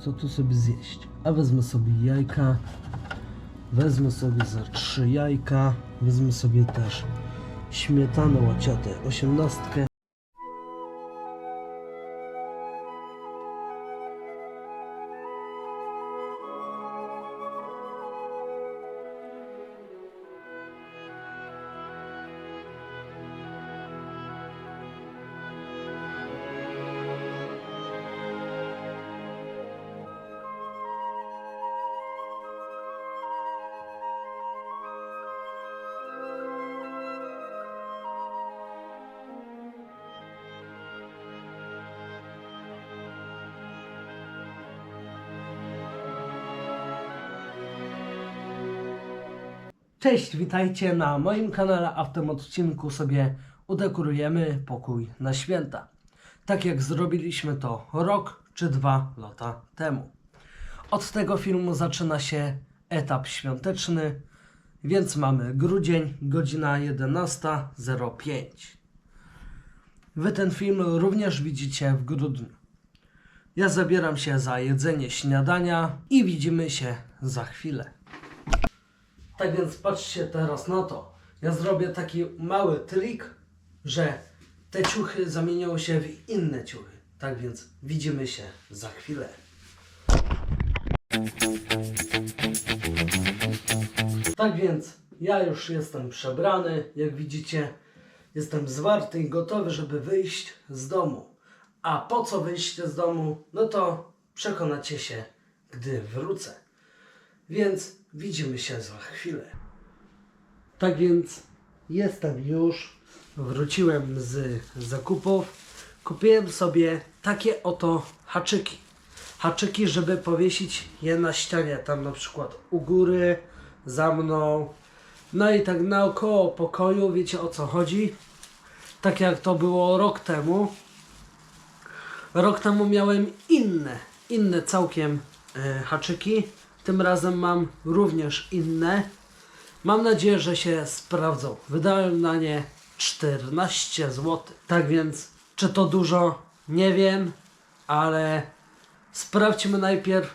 co tu sobie zjeść. A wezmę sobie jajka. Wezmę sobie za trzy jajka. Wezmę sobie też śmietanę łaciatę, osiemnastkę. Cześć, witajcie na moim kanale, a w tym odcinku sobie udekorujemy pokój na święta. Tak jak zrobiliśmy to rok czy dwa lata temu. Od tego filmu zaczyna się etap świąteczny, więc mamy grudzień, godzina 11.05. Wy ten film również widzicie w grudniu. Ja zabieram się za jedzenie śniadania i widzimy się za chwilę. Tak więc patrzcie teraz na to. Ja zrobię taki mały trik, że te ciuchy zamienią się w inne ciuchy. Tak więc widzimy się za chwilę. Tak więc ja już jestem przebrany. Jak widzicie, jestem zwarty i gotowy, żeby wyjść z domu. A po co wyjście z domu? No to przekonacie się, gdy wrócę. Więc widzimy się za chwilę. Tak więc jestem już. Wróciłem z zakupów. Kupiłem sobie takie oto haczyki. Haczyki, żeby powiesić je na ścianie. Tam na przykład u góry, za mną. No i tak naokoło pokoju, wiecie o co chodzi? Tak jak to było rok temu. Rok temu miałem inne, inne całkiem e, haczyki. Tym razem mam również inne. Mam nadzieję, że się sprawdzą. Wydałem na nie 14 zł. Tak więc, czy to dużo? Nie wiem, ale sprawdźmy najpierw,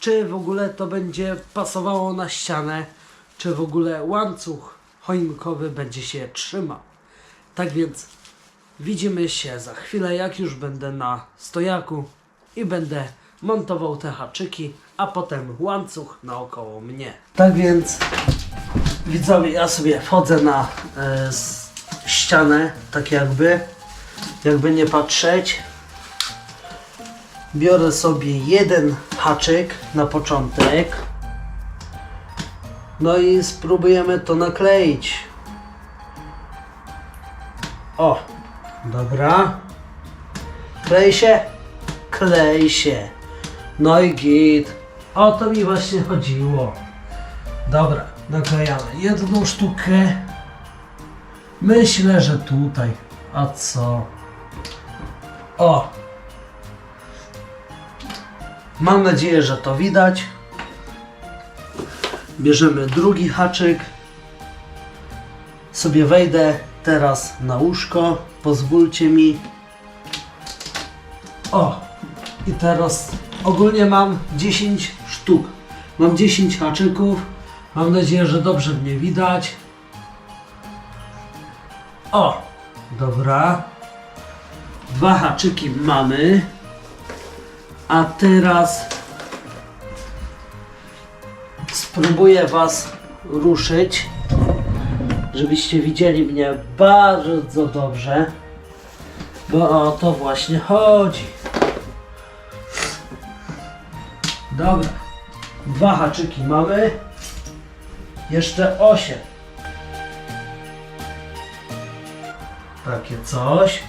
czy w ogóle to będzie pasowało na ścianę, czy w ogóle łańcuch choinkowy będzie się trzymał. Tak więc widzimy się za chwilę, jak już będę na stojaku i będę montował te haczyki, a potem łańcuch naokoło mnie. Tak więc widzowie, ja sobie wchodzę na e, ścianę, tak jakby, jakby nie patrzeć. Biorę sobie jeden haczyk na początek. No i spróbujemy to nakleić. O, dobra. Klei się? Klei się. No i git. O to mi właśnie chodziło. Dobra, naklejamy jedną sztukę. Myślę, że tutaj. A co? O! Mam nadzieję, że to widać. Bierzemy drugi haczyk. Sobie wejdę teraz na łóżko. Pozwólcie mi. O! I teraz ogólnie mam 10 sztuk. Mam 10 haczyków. Mam nadzieję, że dobrze mnie widać. O! Dobra. Dwa haczyki mamy. A teraz spróbuję Was ruszyć, żebyście widzieli mnie bardzo dobrze, bo o to właśnie chodzi. Dobra, dwa haczyki mamy, jeszcze osiem. Takie coś.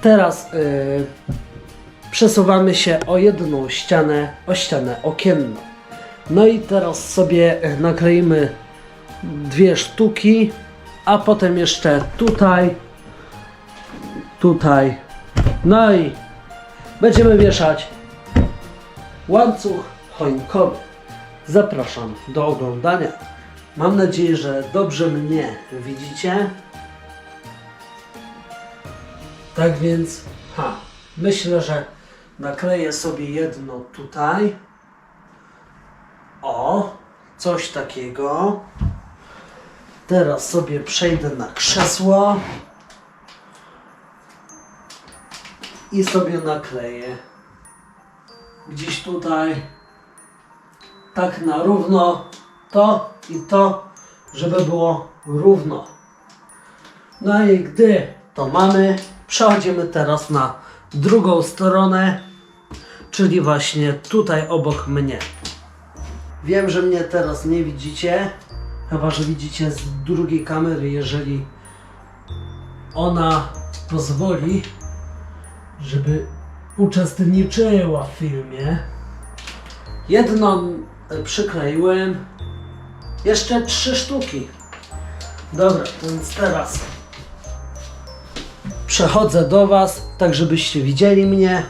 Teraz y, przesuwamy się o jedną ścianę, o ścianę okienną. No i teraz sobie y, nakleimy dwie sztuki, a potem jeszcze tutaj, tutaj. No i będziemy wieszać łańcuch choinkowy. Zapraszam do oglądania. Mam nadzieję, że dobrze mnie widzicie. Tak więc, ha, myślę, że nakleję sobie jedno tutaj. O, coś takiego. Teraz sobie przejdę na krzesło i sobie nakleję. Gdzieś tutaj, tak na równo, to i to, żeby było równo. No i gdy to mamy, przechodzimy teraz na drugą stronę, czyli właśnie tutaj obok mnie. Wiem, że mnie teraz nie widzicie, chyba że widzicie z drugiej kamery, jeżeli ona pozwoli, żeby uczestniczyła w filmie. Jedną e, przykleiłem, jeszcze trzy sztuki. Dobra, więc teraz przechodzę do Was, tak żebyście widzieli mnie.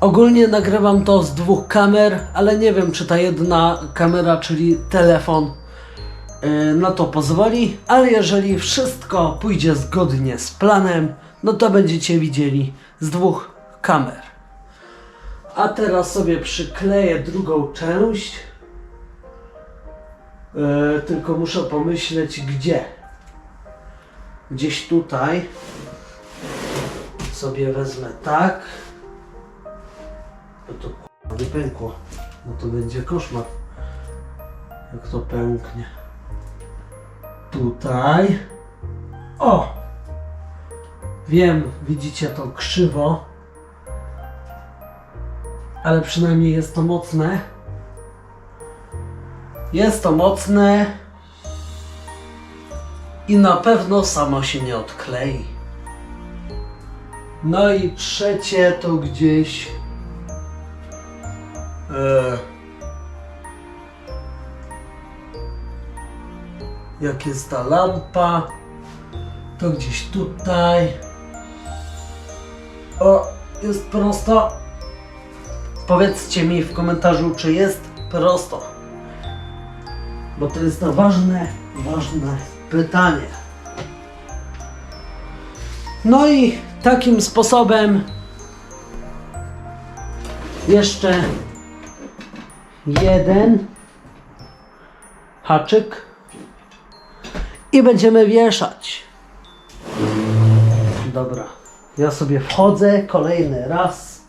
Ogólnie nagrywam to z dwóch kamer, ale nie wiem, czy ta jedna kamera, czyli telefon, yy, na to pozwoli. Ale jeżeli wszystko pójdzie zgodnie z planem, no to będziecie widzieli z dwóch kamer. A teraz sobie przykleję drugą część. Yy, tylko muszę pomyśleć gdzie. Gdzieś tutaj. Sobie wezmę tak. No to k***a, pękło. No to będzie koszmar. Jak to pęknie. Tutaj. O! Wiem, widzicie to krzywo. Ale przynajmniej jest to mocne. Jest to mocne. I na pewno samo się nie odklei. No i trzecie to gdzieś. E, jak jest ta lampa, to gdzieś tutaj. O, jest prosto. Powiedzcie mi w komentarzu, czy jest prosto. Bo to jest to ważne, ważne pytanie. No i takim sposobem jeszcze jeden haczyk i będziemy wieszać. Dobra, ja sobie wchodzę kolejny raz.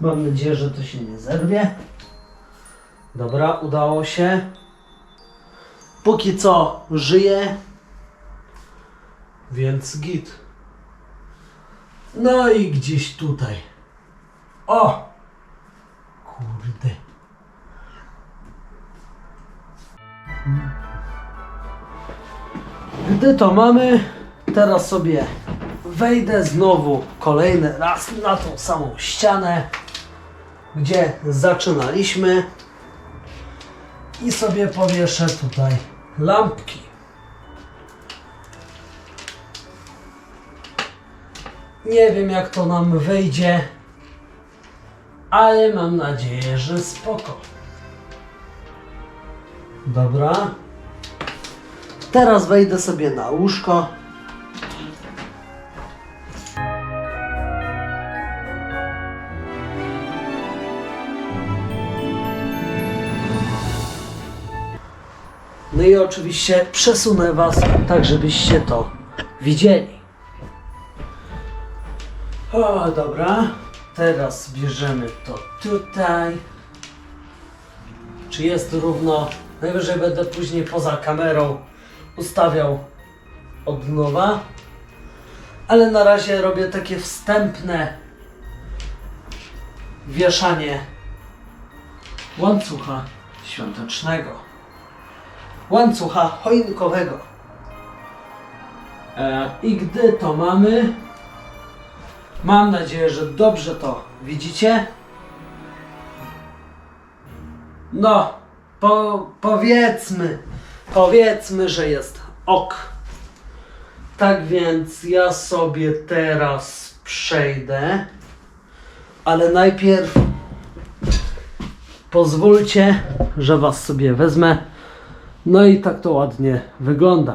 Mam nadzieję, że to się nie zerwie. Dobra, udało się. Póki co żyję, więc git. No i gdzieś tutaj. O! Kurde. Gdy to mamy, teraz sobie wejdę znowu kolejny raz na tą samą ścianę, gdzie zaczynaliśmy i sobie powieszę tutaj lampki. Nie wiem jak to nam wyjdzie, ale mam nadzieję, że spoko. Dobra. Teraz wejdę sobie na łóżko. No i oczywiście przesunę Was tak, żebyście to widzieli. O, dobra. Teraz bierzemy to tutaj. Czy jest równo? Najwyżej będę później poza kamerą ustawiał od nowa. Ale na razie robię takie wstępne wieszanie łańcucha świątecznego. Łańcucha choinkowego. E, I gdy to mamy, mam nadzieję, że dobrze to widzicie. No, po, powiedzmy, powiedzmy, że jest ok. Tak więc ja sobie teraz przejdę, ale najpierw pozwólcie, że Was sobie wezmę. No i tak to ładnie wygląda.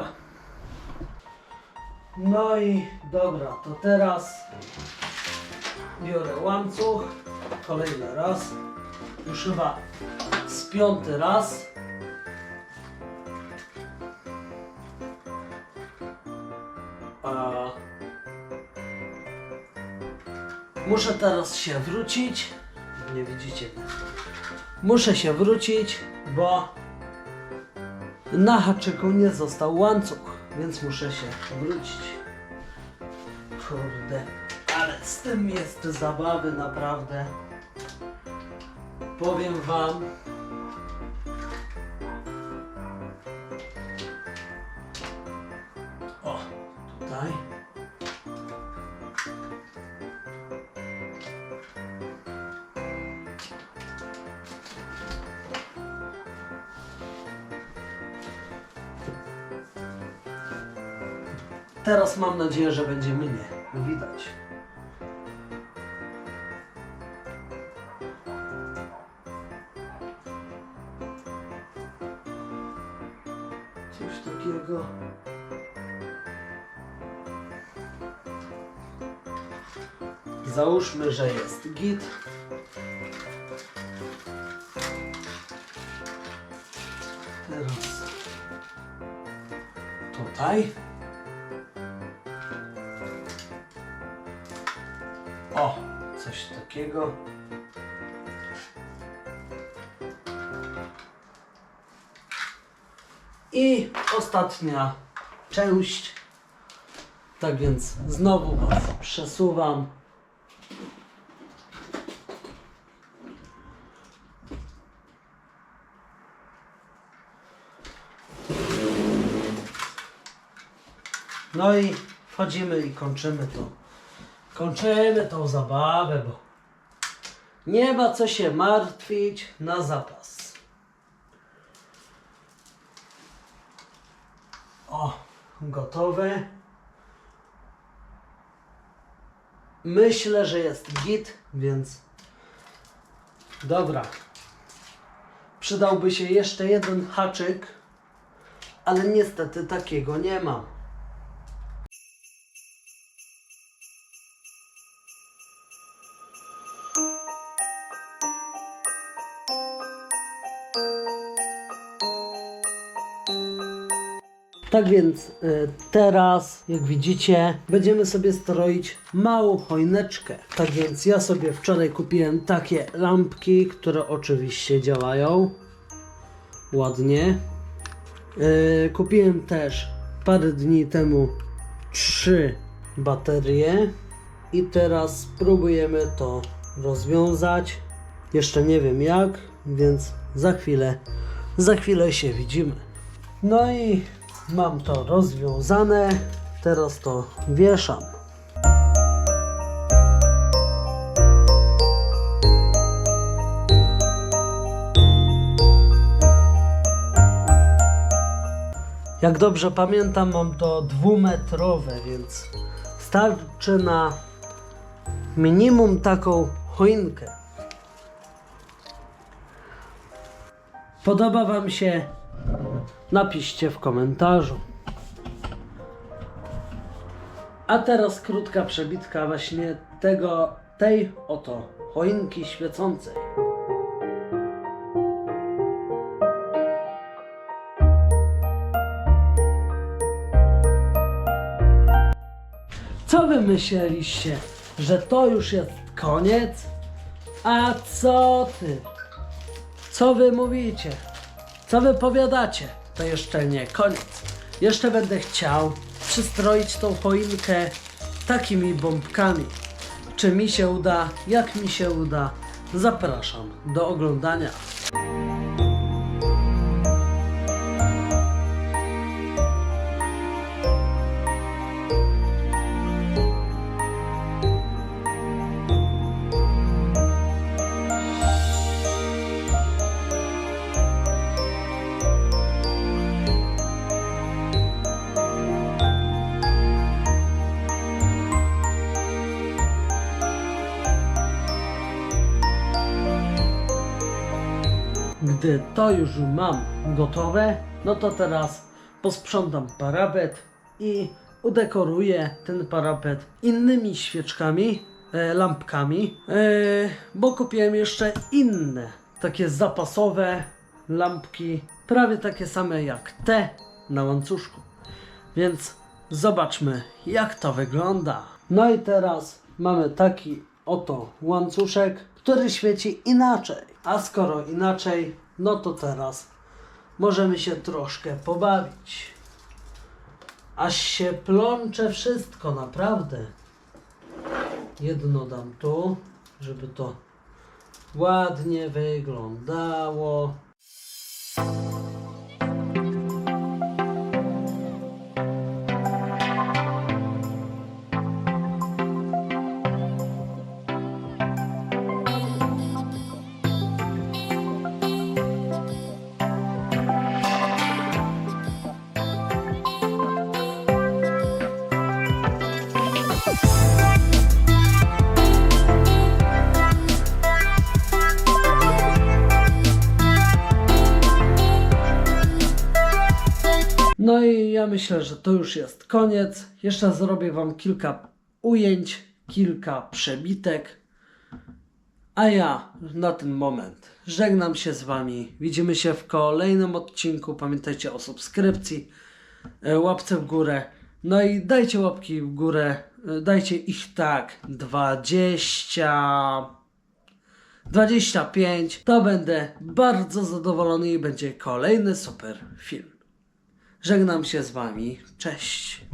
No i dobra, to teraz biorę łańcuch, kolejny raz, już chyba piąty raz. A muszę teraz się wrócić. Nie widzicie. Muszę się wrócić, bo na haczyku nie został łańcuch, więc muszę się wrócić. Kurde, ale z tym jest zabawy naprawdę. Powiem wam. Tutaj. Teraz mam nadzieję, że będzie mnie widać. Załóżmy, że jest git. Teraz tutaj. O, coś takiego. I ostatnia część. Tak więc znowu Was przesuwam. No i wchodzimy i kończymy to. Kończymy tą zabawę, bo nie ma co się martwić na zapas. O, gotowe. Myślę, że jest git, więc dobra. Przydałby się jeszcze jeden haczyk, ale niestety takiego nie mam. Tak więc y, teraz, jak widzicie, będziemy sobie stroić małą choineczkę. Tak więc ja sobie wczoraj kupiłem takie lampki, które oczywiście działają ładnie. Y, kupiłem też parę dni temu trzy baterie i teraz spróbujemy to rozwiązać. Jeszcze nie wiem jak, więc za chwilę, za chwilę się widzimy. No i mam to rozwiązane. Teraz to wieszam. Jak dobrze pamiętam, mam to dwumetrowe, więc starczy na minimum taką choinkę. Podoba Wam się? Napiszcie w komentarzu. A teraz krótka przebitka właśnie tego, tej oto choinki świecącej. Co wy myśleliście, że to już jest koniec? A co ty? Co wy mówicie? Co wy powiadacie? To jeszcze nie koniec. Jeszcze będę chciał przystroić tą choinkę takimi bombkami. Czy mi się uda? Jak mi się uda? Zapraszam do oglądania. Gdy to już mam gotowe, no to teraz posprzątam parapet i udekoruję ten parapet innymi świeczkami, e, lampkami, e, bo kupiłem jeszcze inne, takie zapasowe lampki, prawie takie same jak te na łańcuszku. Więc zobaczmy, jak to wygląda. No i teraz mamy taki oto łańcuszek, który świeci inaczej. A skoro inaczej, no to teraz możemy się troszkę pobawić. Aż się plącze wszystko, naprawdę. Jedno dam tu, żeby to ładnie wyglądało. Myślę, że to już jest koniec. Jeszcze zrobię Wam kilka ujęć, kilka przebitek. A ja na ten moment żegnam się z Wami. Widzimy się w kolejnym odcinku. Pamiętajcie o subskrypcji, e, łapce w górę. No i dajcie łapki w górę. e, Dajcie ich tak 20. 25. To będę bardzo zadowolony i będzie kolejny super film. Żegnam się z Wami. Cześć.